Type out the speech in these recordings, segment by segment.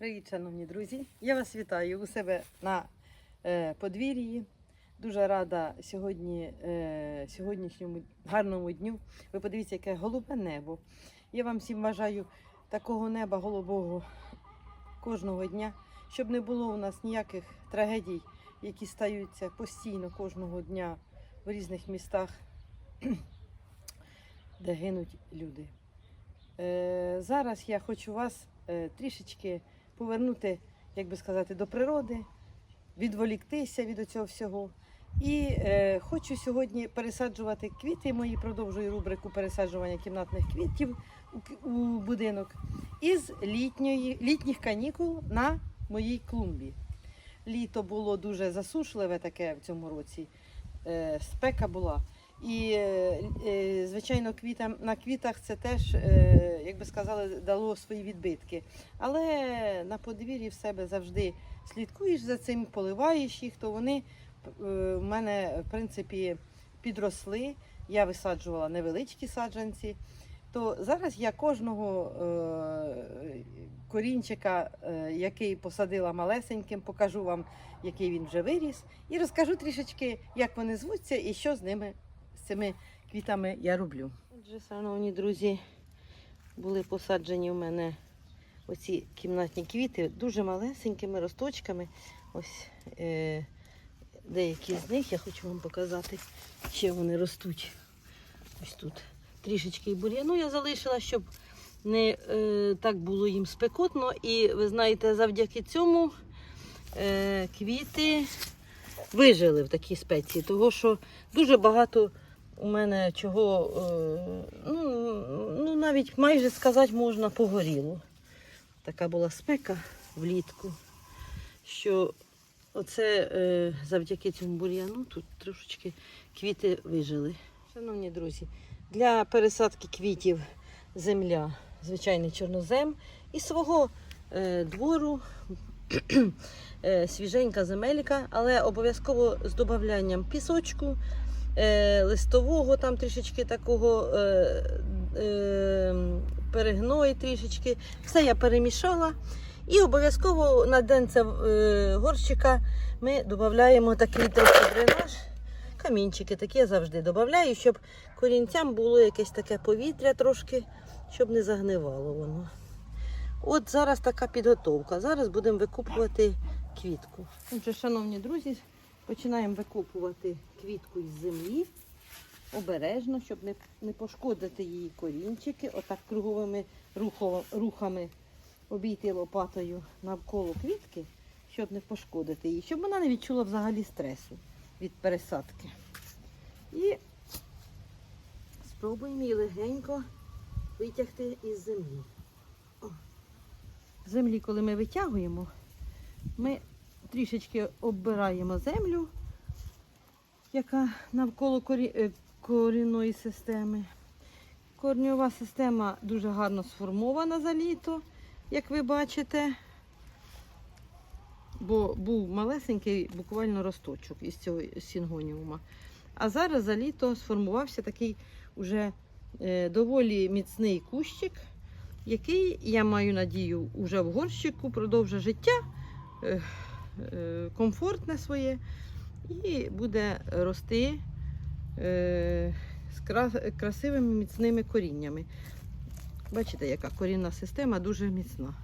Привіт, шановні друзі! Я вас вітаю у себе на е, подвір'ї. Дуже рада сьогодні, е, сьогоднішньому гарному дню. Ви подивіться, яке голубе небо. Я вам всім бажаю такого неба голубого кожного дня, щоб не було у нас ніяких трагедій, які стаються постійно кожного дня в різних містах, де гинуть люди. Е, зараз я хочу вас е, трішечки повернути, як би сказати, до природи, відволіктися від цього всього. І е, хочу сьогодні пересаджувати квіти. Мої продовжую рубрику пересаджування кімнатних квітів у, у будинок із літньої, літніх канікул на моїй клумбі. Літо було дуже засушливе таке в цьому році. Е, спека була. І, е, звичайно, квітам, на квітах це теж, е, як би сказали, дало свої відбитки. Але на подвір'ї в себе завжди слідкуєш за цим, поливаєш їх, то вони е, в мене, в принципі, підросли. Я висаджувала невеличкі саджанці. То зараз я кожного корінчика, який посадила малесеньким, покажу вам, який він вже виріс, і розкажу трішечки, як вони звуться і що з ними, цими квітами я роблю. Отже, шановні друзі, були посаджені в мене оці кімнатні квіти дуже малесенькими росточками. Ось е, деякі з них я хочу вам показати, ще вони ростуть. Ось тут трішечки і бур'яну я залишила, щоб не е, так було їм спекотно. І ви знаєте, завдяки цьому е, квіти вижили в такій спеції, тому що дуже багато у мене чого, е, ну, ну навіть майже сказати можна погоріло. Така була спека влітку, що оце е, завдяки цьому бур'яну тут трошечки квіти вижили. Шановні друзі, для пересадки квітів земля, звичайний чорнозем і свого е, двору свіженька земелька, але обов'язково з додаванням пісочку, е, листового, там трішечки такого е, е, перегної трішечки. Все я перемішала. І обов'язково на денце е, горщика ми додаємо такий трохи дренаж. Камінчики такі я завжди додаю, щоб корінцям було якесь таке повітря трошки, щоб не загнивало воно. От зараз така підготовка. Зараз будемо викупувати квітку. Отже, шановні друзі, починаємо викупувати квітку із землі. Обережно, щоб не, не пошкодити її корінчики. Отак круговими рухами обійти лопатою навколо квітки, щоб не пошкодити її, щоб вона не відчула взагалі стресу від пересадки. І спробуємо її легенько витягти із землі. Землі, коли ми витягуємо, ми трішечки оббираємо землю, яка навколо корі... е, корінної системи. Корньова система дуже гарно сформована за літо, як ви бачите. Бо був малесенький буквально росточок із цього сінгоніума. А зараз за літо сформувався такий уже е, доволі міцний кущик, який, я маю надію, уже в горщику продовжить життя комфортне своє і буде рости е, з красивими міцними коріннями. Бачите, яка корінна система дуже міцна.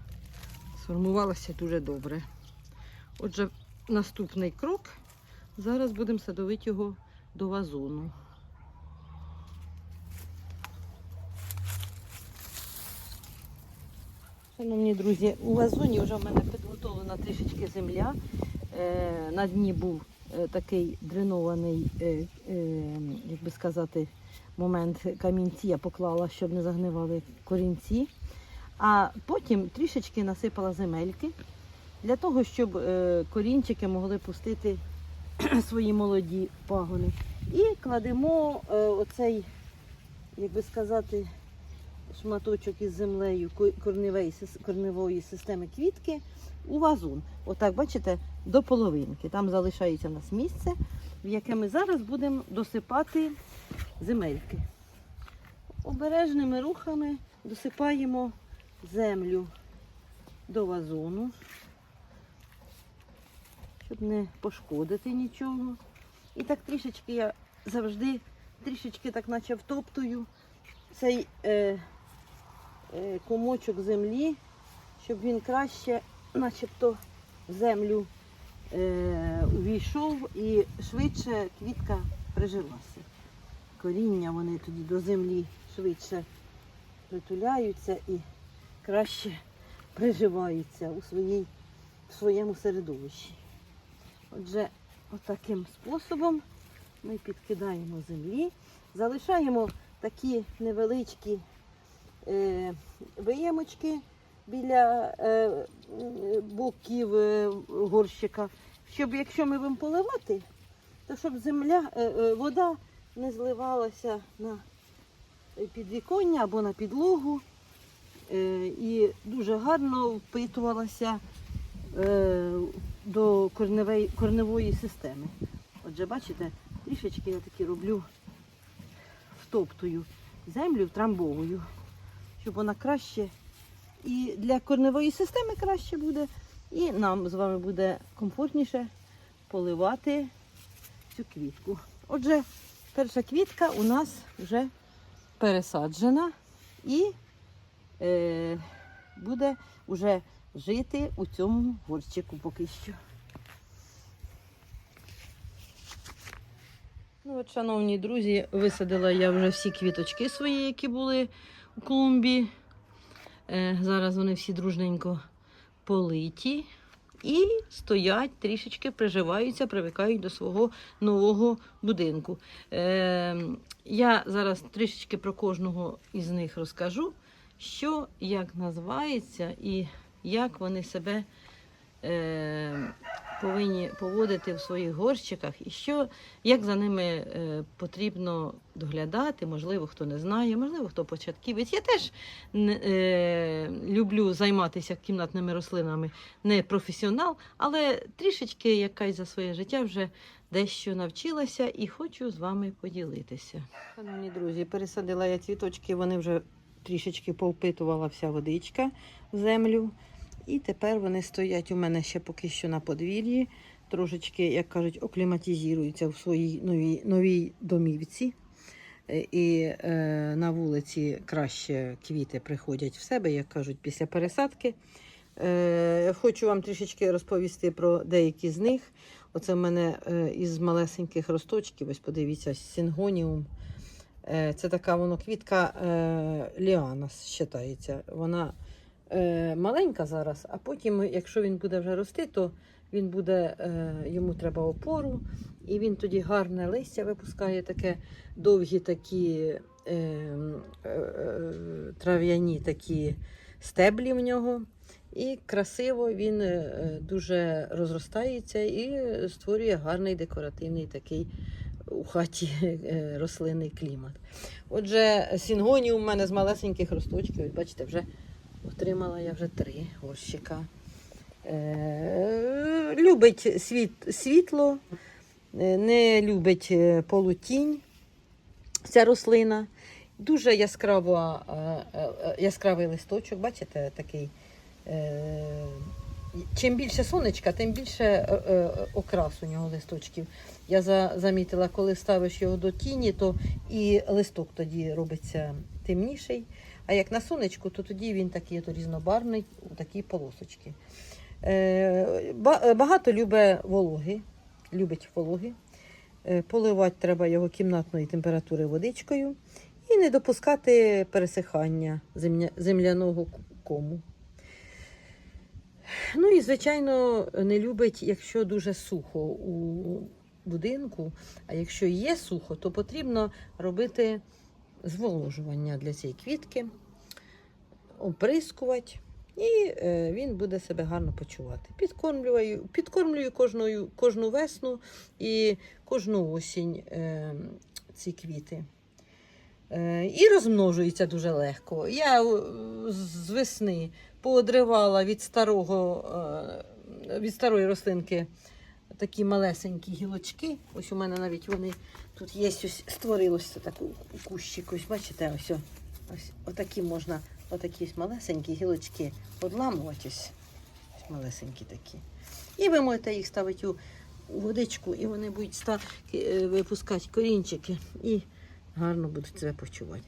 Сформувалася дуже добре. Отже, наступний крок. Зараз будемо садовити його до вазону. Шановні друзі, у вазоні вже в мене підготовлена трішечки земля. Е, на дні був е, такий дренований, е, як би сказати, момент камінці я поклала, щоб не загнивали корінці. А потім трішечки насипала земельки для того, щоб корінчики могли пустити свої молоді пагони. І кладемо оцей, як би сказати, шматочок із землею корневої, корневої системи квітки у вазон. Отак, бачите, до половинки. Там залишається у нас місце, в яке ми зараз будемо досипати земельки. Обережними рухами досипаємо землю. до вазону, щоб не пошкодити нічого. І так трішечки я завжди трішечки так наче втоптую цей е, комочок землі, щоб він краще начебто в землю е, увійшов і швидше квітка прижилася. Коріння вони тоді до землі швидше притуляються і краще приживаються у, своїй, в своєму середовищі. Отже, отаким способом ми підкидаємо землі, залишаємо такі невеличкі е, виємочки біля е, е, боків е, горщика, щоб якщо ми будемо поливати, то щоб земля, е, е, вода не зливалася на підвіконня або на підлогу е, і дуже гарно впитувалася е, до корневої, корневої системи. Отже, бачите, трішечки я таки роблю, втоптую землю, втрамбовую, щоб вона краще і для корневої системи краще буде, і нам з вами буде комфортніше поливати цю квітку. Отже, перша квітка у нас вже пересаджена і е, буде вже жити у цьому горщику поки що. Ну от, шановні друзі, висадила я вже всі квіточки свої, які були клумбі. Е, зараз вони всі дружненько политі і стоять, трішечки приживаються, привикають до свого нового будинку. Е, я зараз трішечки про кожного із них розкажу, що як називається і як вони себе е, повинні поводити в своїх горщиках, і що, як за ними е, потрібно доглядати. Можливо, хто не знає, можливо, хто початківець. Я теж е, люблю займатися кімнатними рослинами, не професіонал, але трішечки якась за своє життя вже дещо навчилася і хочу з вами поділитися. Шановні друзі, пересадила я цвіточки, вони вже трішечки повпитувала вся водичка в землю. І тепер вони стоять у мене ще поки що на подвір'ї, трошечки, як кажуть, окліматизуються в своїй новій, новій домівці. Е, І е, на вулиці краще квіти приходять в себе, як кажуть, після пересадки. Е, хочу вам трішечки розповісти про деякі з них. Оце в мене е, із малесеньких росточків, ось подивіться, сінгоніум. Е, це така воно квітка е, ліанас, вважається. Вона е, маленька зараз, а потім, якщо він буде вже рости, то він буде, е, йому треба опору, і він тоді гарне листя випускає, таке довгі такі е, е, е, трав'яні такі стеблі в нього. І красиво він дуже розростається і створює гарний декоративний такий у хаті рослинний клімат. Отже, сінгоніум у мене з малесеньких росточків, бачите, вже отримала я вже три горщика. Е, любить світ, світло, е, не любить е, полутінь ця рослина. Дуже яскрава, е, яскравий листочок, бачите, такий. е, Чим більше сонечка, тим більше е, окрас у нього листочків. Я за, замітила, коли ставиш його до тіні, то і листок тоді робиться темніший. А як на сонечку, то тоді він такий от різнобарвний, такі полосочки. Е, багато любить вологи, любить вологи. Е, Поливати треба його кімнатної температури водичкою і не допускати пересихання земля, земляного кому. Ну і, звичайно, не любить, якщо дуже сухо у будинку. А якщо є сухо, то потрібно робити зволожування для цієї квітки, оприскувати, і е, він буде себе гарно почувати. Підкормлюю, підкормлюю кожну, кожну весну і кожну осінь е, ці квіти. Е, І розмножується дуже легко. Я з весни поодривала від старого, від старої рослинки такі малесенькі гілочки. Ось у мене навіть вони тут є, ось створилося таку кущик. Ось бачите, ось, ось отакі можна отакі ось малесенькі гілочки одламувати ось. Ось малесенькі такі. І ви можете їх ставити у, у водичку, і вони будуть ста, е, випускати корінчики і гарно будуть себе почувати.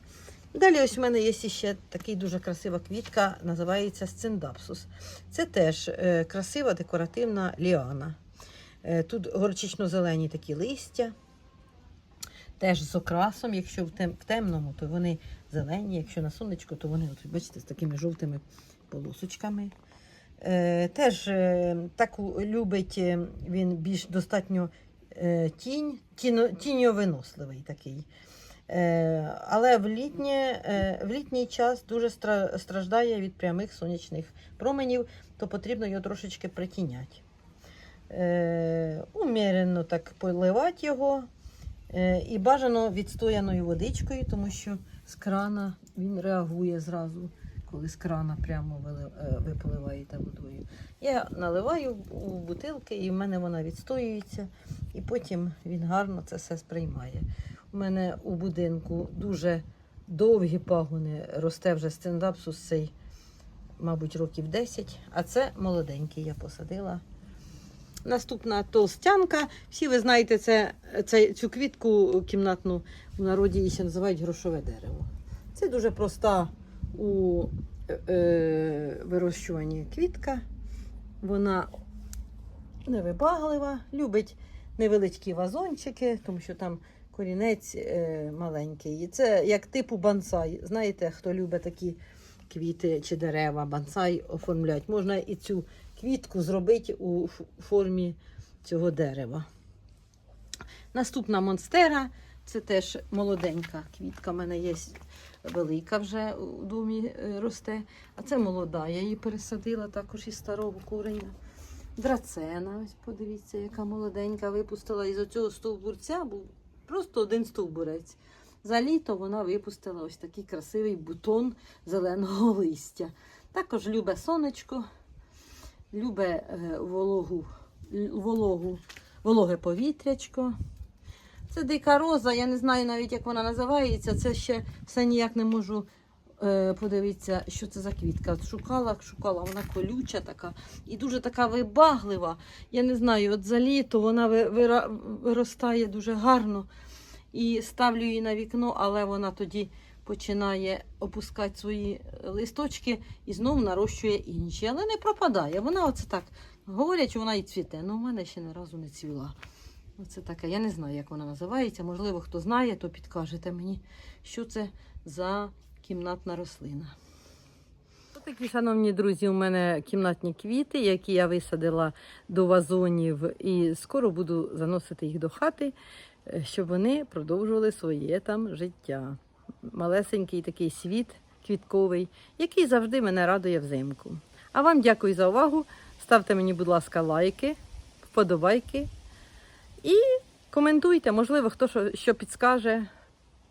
Далі ось у мене є ще такий дуже красива квітка, називається сциндапсус. Це теж е, красива декоративна ліана. Е, тут горчично-зелені такі листя, теж з окрасом. Якщо в, тем, в темному, то вони зелені, якщо на сонечку, то вони, от, бачите, з такими жовтими полосочками. Е, теж е, таку любить е, він більш достатньо е, тінь, тіно, тіньовиносливий такий. Е, але в, літнє, е, в літній час дуже стра- страждає від прямих сонячних променів, то потрібно його трошечки притіняти. Е, умірено так поливати його. Е, і бажано відстояною водичкою, тому що з крана він реагує зразу, коли з крана прямо е, ви поливаєте водою. Я наливаю у бутилки, і в мене вона відстоюється, і потім він гарно це все сприймає. У мене у будинку дуже довгі пагони росте вже стендапсус цей, мабуть, років 10, а це молоденький я посадила. Наступна толстянка. Всі ви знаєте, це, це, цю квітку кімнатну в народі її ще називають грошове дерево. Це дуже проста у е, вирощуванні квітка. Вона невибаглива, любить невеличкі вазончики, тому що там корінець е, маленький. Це як типу бонсай. Знаєте, хто любить такі квіти чи дерева, бонсай оформлять. Можна і цю квітку зробити у формі цього дерева. Наступна монстера це теж молоденька квітка. У мене є велика вже у домі е, росте. А це молода. Я її пересадила також із старого кореня. Драцена, ось подивіться, яка молоденька випустила із оцього стовбурця, був просто один стовбурець. За літо вона випустила ось такий красивий бутон зеленого листя. Також любе сонечко, любе е, вологу, вологу, вологе повітрячко. Це дика роза, я не знаю навіть, як вона називається. Це ще все ніяк не можу е, подивитися, що це за квітка. Шукала, шукала, вона колюча така і дуже така вибаглива. Я не знаю, от за літо вона виростає дуже гарно. І ставлю її на вікно, але вона тоді починає опускати свої листочки і знову нарощує інші. Але не пропадає. Вона оце так говорять, що вона і цвіте. Ну, у мене ще не разу не цвіла. Оце таке. Я не знаю, як вона називається. Можливо, хто знає, то підкажете мені, що це за кімнатна рослина. Такі, шановні друзі, у мене кімнатні квіти, які я висадила до вазонів, і скоро буду заносити їх до хати, е, щоб вони продовжували своє там життя. Малесенький такий світ квітковий, який завжди мене радує взимку. А вам дякую за увагу. Ставте мені, будь ласка, лайки, вподобайки і коментуйте, можливо, хто що, що підскаже,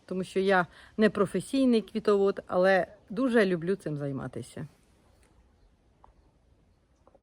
тому що я не професійний квітовод, але дуже люблю цим займатися.